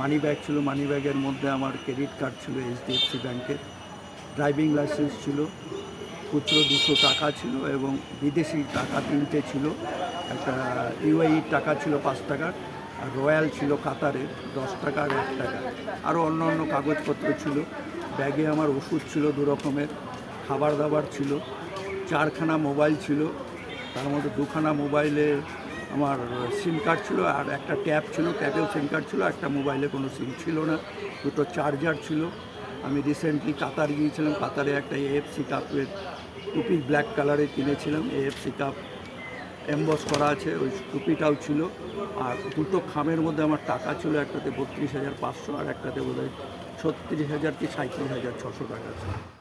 Money bag ছিল মানি ব্যাগের মধ্যে আমার ক্রেডিট কার্ড ছিল এইচডিএফসি ব্যাংকের ড্রাইভিং লাইসেন্স ছিল, খুচরো দুশো টাকা ছিল এবং বিদেশি টাকা তিনটে ছিল। একটা ইউআই টাকা ছিল পাঁচ টাকার, আর রয়্যাল ছিল কাতারের, দশ টাকা আর এক টাকা। আরও অন্য অন্য কাগজপত্র ছিল। ব্যাগে আমার ওষুধ ছিল দু রকমের, খাবার দাবার ছিল, চারখানা মোবাইল ছিল। তার মধ্যে দুখানা মোবাইলে আমার সিম কার্ড ছিল আর একটা ট্যাব ছিল ট্যাবেও সিম কার্ড ছিল, একটা মোবাইলে কোনো সিম ছিল না, দুটো চার্জার ছিল। আমি রিসেন্টলি কাতার গিয়েছিলাম কাতারে একটা এএফসি কাপের টুপি ব্ল্যাক কালারে কিনেছিলাম এএফসি কাপ এমবস করা আছে, ওই টুপিটাও ছিল। আর দুটো খামের মধ্যে আমার টাকা ছিল, একটাতে বত্রিশ হাজার পাঁচশো আর একটাতে বোধ হয় ছত্রিশ হাজার কি সাঁত্রিশ হাজার ছশো টাকা ছিল।